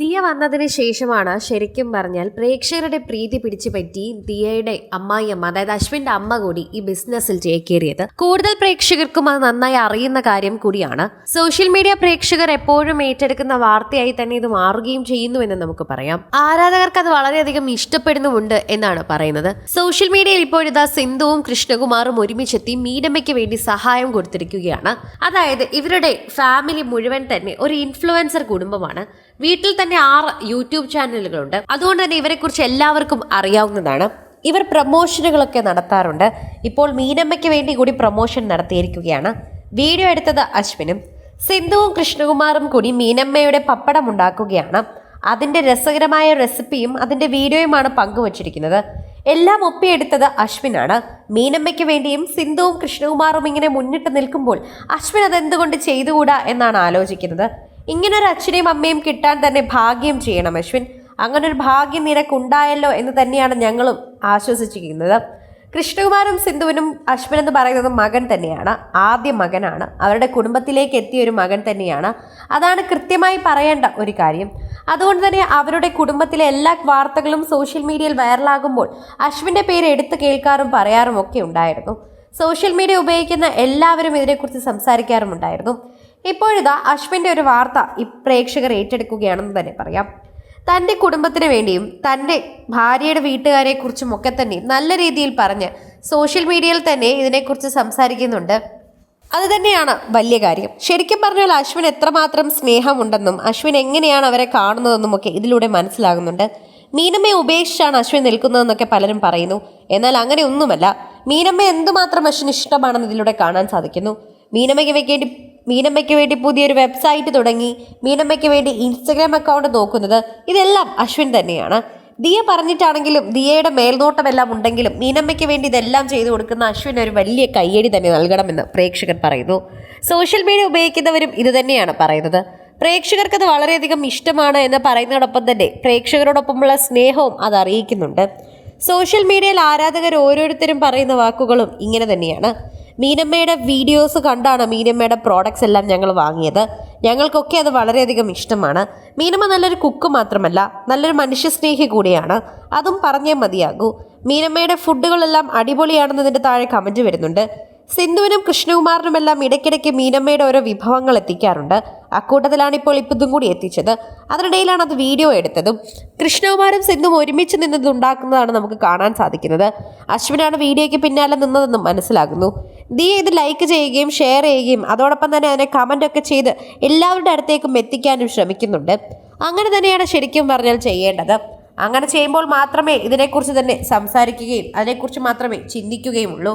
ദിയ വന്നതിന് ശേഷമാണ് ശരിക്കും പറഞ്ഞാൽ പ്രേക്ഷകരുടെ പ്രീതി പിടിച്ചു പറ്റി ദിയയുടെ അമ്മായിയമ്മ അതായത് അശ്വിന്റെ അമ്മ കൂടി ഈ ബിസിനസ്സിൽ ചേക്കേറിയത്. കൂടുതൽ പ്രേക്ഷകർക്കും അത് നന്നായി അറിയുന്ന കാര്യം കൂടിയാണ്. സോഷ്യൽ മീഡിയ പ്രേക്ഷകർ എപ്പോഴും ഏറ്റെടുക്കുന്ന വാർത്തയായി തന്നെ ഇത് മാറുകയും ചെയ്യുന്നു എന്ന് നമുക്ക് പറയാം. ആരാധകർക്ക് അത് വളരെയധികം ഇഷ്ടപ്പെടുന്നുമുണ്ട് എന്നാണ് പറയുന്നത്. സോഷ്യൽ മീഡിയയിൽ ഇപ്പോഴിതാ സിന്ധുവും കൃഷ്ണകുമാറും ഒരുമിച്ചെത്തി മീഡമ്മയ്ക്ക് വേണ്ടി സഹായം കൊടുത്തിരിക്കുകയാണ്. അതായത് ഇവരുടെ ഫാമിലി മുഴുവൻ തന്നെ ഒരു ഇൻഫ്ലുവൻസർ കുടുംബമാണ്. വീട്ടിൽ തന്നെ ആറ് യൂട്യൂബ് ചാനലുകളുണ്ട്. അതുകൊണ്ട് തന്നെ ഇവരെക്കുറിച്ച് എല്ലാവർക്കും അറിയാവുന്നതാണ്. ഇവർ പ്രമോഷനുകളൊക്കെ നടത്താറുണ്ട്. ഇപ്പോൾ മീനമ്മയ്ക്ക് വേണ്ടി കൂടി പ്രൊമോഷൻ നടത്തിയിരിക്കുകയാണ്. വീഡിയോ എടുത്തത് അശ്വിനും. സിന്ധുവും കൃഷ്ണകുമാറും കൂടി മീനമ്മയുടെ പപ്പടം ഉണ്ടാക്കുകയാണ്. അതിന്റെ രസകരമായ റെസിപ്പിയും അതിന്റെ വീഡിയോയുമാണ് പങ്കുവച്ചിരിക്കുന്നത്. എല്ലാം ഒപ്പിയെടുത്തത് അശ്വിനാണ്. മീനമ്മയ്ക്ക് വേണ്ടിയും സിന്ധുവും കൃഷ്ണകുമാറും ഇങ്ങനെ മുന്നിട്ട് നിൽക്കുമ്പോൾ അശ്വിൻ അതെന്തുകൊണ്ട് ചെയ്തുകൂടാ എന്നാണ് ആലോചിക്കുന്നത്. ഇങ്ങനൊരു അച്ഛനെയും അമ്മയും കിട്ടാൻ തന്നെ ഭാഗ്യം ചെയ്യണം അശ്വിൻ. അങ്ങനെ ഒരു ഭാഗ്യം നിനക്കുണ്ടായല്ലോ എന്ന് തന്നെയാണ് ഞങ്ങളും ആശ്വസിച്ചിരിക്കുന്നത്. കൃഷ്ണകുമാരും സിന്ധുവിനും അശ്വിൻ എന്ന് പറയുന്നത് മകൻ തന്നെയാണ് ആദ്യ മകനാണ്. അവരുടെ കുടുംബത്തിലേക്ക് എത്തിയ ഒരു മകൻ തന്നെയാണ്. അതാണ് കൃത്യമായി പറയേണ്ട ഒരു കാര്യം. അതുകൊണ്ട് തന്നെ അവരുടെ കുടുംബത്തിലെ എല്ലാ വാർത്തകളും സോഷ്യൽ മീഡിയയിൽ വൈറലാകുമ്പോൾ അശ്വിന്റെ പേര് എടുത്തു കേൾക്കാറും പറയാറും ഒക്കെ ഉണ്ടായിരുന്നു. സോഷ്യൽ മീഡിയ ഉപയോഗിക്കുന്ന എല്ലാവരും ഇതിനെക്കുറിച്ച് സംസാരിക്കാറുമുണ്ടായിരുന്നു. ഇപ്പോഴിതാ അശ്വിന്റെ ഒരു വാർത്ത പ്രേക്ഷകർ ഏറ്റെടുക്കുകയാണെന്ന് തന്നെ പറയാം. തന്റെ കുടുംബത്തിന് വേണ്ടിയും തന്റെ ഭാര്യയുടെ വീട്ടുകാരെക്കുറിച്ചും ഒക്കെ തന്നെ നല്ല രീതിയിൽ പറഞ്ഞ് സോഷ്യൽ മീഡിയയിൽ തന്നെ ഇതിനെക്കുറിച്ച് സംസാരിക്കുന്നുണ്ട്. അത് തന്നെയാണ് വലിയ കാര്യം. ശരിക്കും പറഞ്ഞാൽ അശ്വിൻ എത്രമാത്രം സ്നേഹമുണ്ടെന്നും അശ്വിൻ എങ്ങനെയാണ് അവരെ കാണുന്നതെന്നും ഒക്കെ ഇതിലൂടെ മനസ്സിലാകുന്നുണ്ട്. മീനമ്മയെ ഉപേക്ഷിച്ചാണ് അശ്വിൻ നിൽക്കുന്നതെന്നൊക്കെ പലരും പറയുന്നു. എന്നാൽ അങ്ങനെ ഒന്നുമല്ല. മീനമ്മ എന്തുമാത്രം അശ്വിന് ഇഷ്ടമാണെന്ന് ഇതിലൂടെ കാണാൻ സാധിക്കുന്നു. മീനമ്മയ്ക്ക് വേണ്ടി മീനമ്മയ്ക്ക് വേണ്ടി പുതിയൊരു വെബ്സൈറ്റ് തുടങ്ങി മീനമ്മയ്ക്ക് വേണ്ടി ഇൻസ്റ്റഗ്രാം അക്കൗണ്ട് നോക്കുന്നത് ഇതെല്ലാം അശ്വിൻ തന്നെയാണ്. ദിയ പറഞ്ഞിട്ടാണെങ്കിലും ദിയയുടെ മേൽനോട്ടമെല്ലാം ഉണ്ടെങ്കിലും മീനമ്മയ്ക്ക് വേണ്ടി ഇതെല്ലാം ചെയ്തു കൊടുക്കുന്ന അശ്വിൻ ഒരു വലിയ കയ്യടി തന്നെ നൽകണമെന്ന് പ്രേക്ഷകർ പറയുന്നു. സോഷ്യൽ മീഡിയ ഉപയോഗിക്കുന്നവരും ഇത് തന്നെയാണ് പറയുന്നത്. പ്രേക്ഷകർക്ക് അത് വളരെയധികം ഇഷ്ടമാണ് എന്ന് പറയുന്നതോടൊപ്പം തന്നെ പ്രേക്ഷകരോടൊപ്പമുള്ള സ്നേഹവും അത് അറിയിക്കുന്നുണ്ട്. സോഷ്യൽ മീഡിയയിൽ ആരാധകർ ഓരോരുത്തരും പറയുന്ന വാക്കുകളും ഇങ്ങനെ തന്നെയാണ്. മീനമ്മയുടെ വീഡിയോസ് കണ്ടാണ് മീനമ്മയുടെ പ്രോഡക്റ്റ്സ് എല്ലാം ഞങ്ങൾ വാങ്ങിയത്. ഞങ്ങൾക്കൊക്കെ അത് വളരെയധികം ഇഷ്ടമാണ്. മീനമ്മ നല്ലൊരു കുക്ക് മാത്രമല്ല നല്ലൊരു മനുഷ്യസ്നേഹി കൂടിയാണ്. അതും പറഞ്ഞേ മതിയാകൂ. മീനമ്മയുടെ ഫുഡുകളെല്ലാം അടിപൊളിയാണെന്നതിന്റെ താഴെ കമന്റ് വരുന്നുണ്ട്. സിന്ധുവിനും കൃഷ്ണകുമാറിനുമെല്ലാം ഇടയ്ക്കിടയ്ക്ക് മീനമ്മയുടെ ഓരോ വിഭവങ്ങൾ എത്തിക്കാറുണ്ട്. അക്കൂട്ടത്തിലാണ് ഇപ്പോൾ ഇപ്പം കൂടി എത്തിച്ചത്. അതിനിടയിലാണ് അത് വീഡിയോ എടുത്തതും കൃഷ്ണകുമാരും സിന്ധും ഒരുമിച്ച് നിന്നത് ഉണ്ടാക്കുന്നതാണ് നമുക്ക് കാണാൻ സാധിക്കുന്നത്. അശ്വിനാണ് വീഡിയോയ്ക്ക് പിന്നാലെ നിന്നതെന്നും മനസ്സിലാകുന്നു. ദീ ഇത് ലൈക്ക് ചെയ്യുകയും ഷെയർ ചെയ്യുകയും അതോടൊപ്പം തന്നെ അതിനെ കമന്റ് ഒക്കെ ചെയ്ത് എല്ലാവരുടെ അടുത്തേക്കും എത്തിക്കാനും ശ്രമിക്കുന്നുണ്ട്. അങ്ങനെ തന്നെയാണ് ശരിക്കും പറഞ്ഞാൽ ചെയ്യേണ്ടത്. അങ്ങനെ ചെയ്യുമ്പോൾ മാത്രമേ ഇതിനെക്കുറിച്ച് തന്നെ സംസാരിക്കുകയും അതിനെക്കുറിച്ച് മാത്രമേ ചിന്തിക്കുകയുമുള്ളൂ.